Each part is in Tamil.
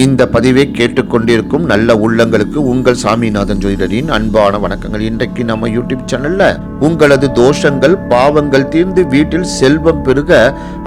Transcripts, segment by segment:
இந்த பதிவை கேட்டுக்கொண்டிருக்கும் நல்ல உள்ளங்களுக்கு உங்கள் சாமிநாதன் ஜோதிடரின் அன்பான வணக்கங்கள். இன்றைக்கு நம்ம யூடியூப் சேனல்ல உங்களது தோஷங்கள் பாவங்கள் தீர்ந்து வீட்டில் செல்வம் பெருக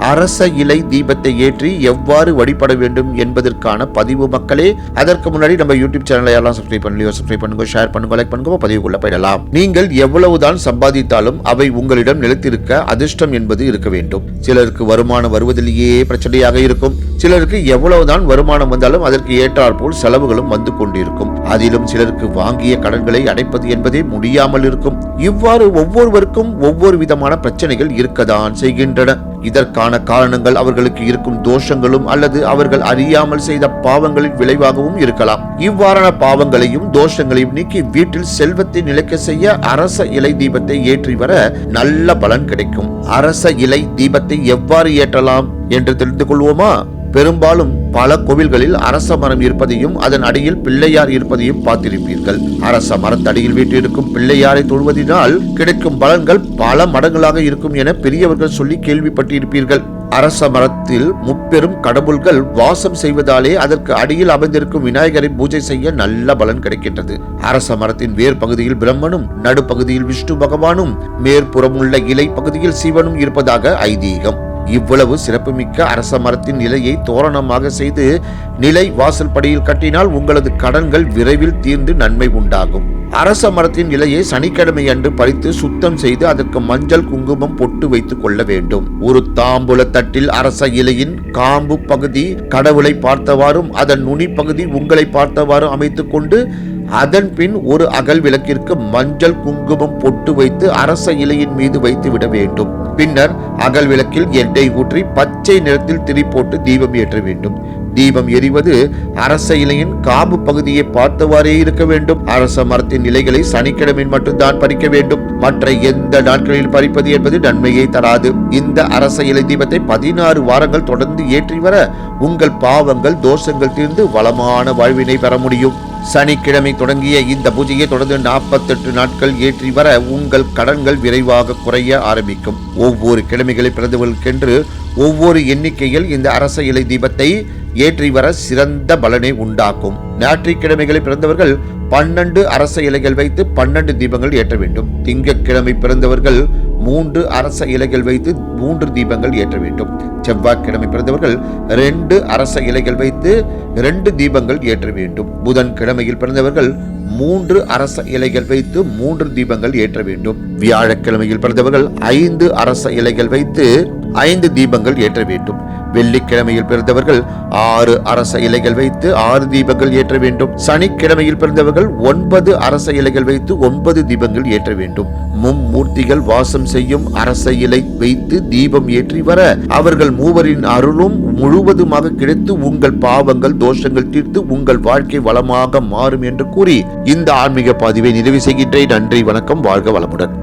அரச இலை தீபத்தை ஏற்றி எவ்வாறு வழிபட வேண்டும் என்பதற்கான பதிவு மக்களே அதற்கு முன்னாடி நம்ம யூடியூப் சேனலை எல்லாம் சப்ஸ்கிரைப் பண்ணலையோ சப்ஸ்கிரைப் பண்ணுங்க ஷேர் பண்ணுங்க லைக் பண்ணுங்க பதிவுக்குள்ள போயிடலாம். நீங்கள் எவ்வளவுதான் சம்பாதித்தாலும் அவை உங்களிடம் நிலைத்திருக்க அதிர்ஷ்டம் என்பது இருக்க வேண்டும். சிலருக்கு வருமானம் வருவதிலேயே பிரச்சனையாக இருக்கும். சிலருக்கு எவ்வளவுதான் வருமானம் வந்தாலும் அதற்கு ஏற்றாற்போல் செலவுகளும் வந்து கொண்டிருக்கும். அதிலும் சிலருக்கு வாங்கிய கடன்களை அடைப்பது என்பதே முடியாமல் இருக்கும். இவ்வாறு ஒவ்வொருவருக்கும் ஒவ்வொரு விதமான பிரச்சனைகள் இருக்கதான் செய்கின்றன. இதற்கான காரணங்கள் அவர்களுக்கு இருக்கும் தோஷங்களும் அல்லது அவர்கள் அறியாமல் செய்த பாவங்களின் விளைவாகவும் இருக்கலாம். இவ்வாறான பாவங்களையும் தோஷங்களையும் நீக்கி வீட்டில் செல்வத்தை நிலைக்க செய்ய அரச இலை தீபத்தை ஏற்றி வர நல்ல பலன் கிடைக்கும். அரச இலை தீபத்தை எவ்வாறு ஏற்றலாம் என்று தெரிந்து கொள்வோமா? பெரும்பாலும் பல கோவில்களில் அரச மரம் இருப்பதையும் அதன் அடியில் பிள்ளையார் இருப்பதையும் பார்த்திருப்பீர்கள். அரச மரத்தடியில் வீட்டிருக்கும் பிள்ளையாரை தொழுவதினால் கிடைக்கும் பலன்கள் பல மடங்களாக இருக்கும் என பெரியவர்கள் சொல்லி கேள்விப்பட்டிருப்பீர்கள். அரச மரத்தில் முப்பெரும் கடவுள்கள் வாசம் செய்வதாலே அதற்கு அடியில் அமைந்திருக்கும் விநாயகரை பூஜை செய்ய நல்ல பலன் கிடைக்கின்றது. அரச மரத்தின் வேர் பகுதியில் பிரம்மனும் நடுப்பகுதியில் விஷ்ணு பகவானும் மேற்புறமுள்ள இலை பகுதியில் சிவனும் இருப்பதாக ஐதீகம். இவ்வளவு சிறப்புமிக்க அரச மரத்தின் நிலையை தோரணமாக செய்து நிலை வாசல் படியில் கட்டினால் உங்களது கடன்கள் விரைவில் தீர்ந்து நன்மை உண்டாகும். அரச மரத்தின் இலையை சனிக்கிழமை அன்று பறித்து சுத்தம் செய்து அதற்கு மஞ்சள் குங்குமம் பொட்டு வைத்துக் கொள்ள வேண்டும். ஒரு தாம்பூல தட்டில் அரச இலையின் காம்பு பகுதி கடவுளை பார்த்தவாறும் அதன் நுனி பகுதி உங்களை பார்த்தவாறும் அமைத்துக் கொண்டு அதன் பின் ஒரு அகல் விளக்கிற்கு மஞ்சள் குங்குமம் பொட்டு வைத்து அரச இலையின் மீது வைத்து விட வேண்டும். பின்னர் அகல் விளக்கில் எண்ணெய் ஊற்றி பச்சை நிறத்தில் திரி போட்டு தீபம் ஏற்ற வேண்டும். தீபம் எரிவது அரச இலையின் காம்பு பகுதியை பார்த்தவாறே இருக்க வேண்டும். அரச மரத்தின் இலைகளை சனிக்கிழமை மட்டும்தான் பறிக்க வேண்டும். மற்ற எந்த நாட்களில் பறிப்பது என்பது நன்மையை தராது. இந்த அரச இலை தீபத்தை பதினாறு வாரங்கள் தொடர்ந்து ஏற்றி வர உங்கள் பாவங்கள் தோஷங்கள் தீர்ந்து வளமான வாழ்வினை பெற முடியும். சனிக்கிழமை தொடங்கிய இந்த பூஜையை தொடர்ந்து நாற்பத்தெட்டு நாட்கள் ஏற்றி வர உங்கள் கடன்கள் விரைவாக குறைய ஆரம்பிக்கும். ஒவ்வொரு கிழமைகளை பிறந்தவர்களுக்கென்று ஒவ்வொரு எண்ணிக்கையில் இந்த அரச இலை தீபத்தை ஏற்றி வர சிறந்த பலனை உண்டாக்கும். ஞாயிற்றுக்கிழமைகளை பிறந்தவர்கள் பன்னெண்டு அரச இலைகள் வைத்து பன்னெண்டு தீபங்கள் ஏற்ற வேண்டும். திங்கட்கிழமை பிறந்தவர்கள் மூன்று அரச இலைகள் வைத்து மூன்று தீபங்கள் ஏற்ற வேண்டும். செவ்வாய்க்கிழமை பிறந்தவர்கள் ரெண்டு அரச இலைகள் வைத்து ரெண்டு தீபங்கள் ஏற்ற வேண்டும். புதன் கிழமையில் பிறந்தவர்கள் மூன்று அரச இலைகள் வைத்து மூன்று தீபங்கள் ஏற்ற வேண்டும். வியாழக்கிழமையில் பிறந்தவர்கள் ஐந்து அரச இலைகள் வைத்து ஐந்து தீபங்கள் ஏற்ற வேண்டும். வெள்ளிக்கிழமையில் பிறந்தவர்கள் ஆறு அரச இலைகள் வைத்து ஆறு தீபங்கள் ஏற்ற வேண்டும். சனிக்கிழமையில் பிறந்தவர்கள் ஒன்பது அரச இலைகள் வைத்து ஒன்பது தீபங்கள் ஏற்ற வேண்டும். மும்மூர்த்திகள் வாசம் செய்யும் அரச இலை வைத்து தீபம் ஏற்றி வர அவர்கள் மூவரின் அருளும் முழுவதுமாக கிடைத்து உங்கள் பாவங்கள் தோஷங்கள் தீர்த்து உங்கள் வாழ்க்கை வளமாக மாறும் என்று கூறி இந்த ஆன்மீக பதிவை நிறைவு செய்கின்றேன். நன்றி வணக்கம் வாழ்க வளமுடன்.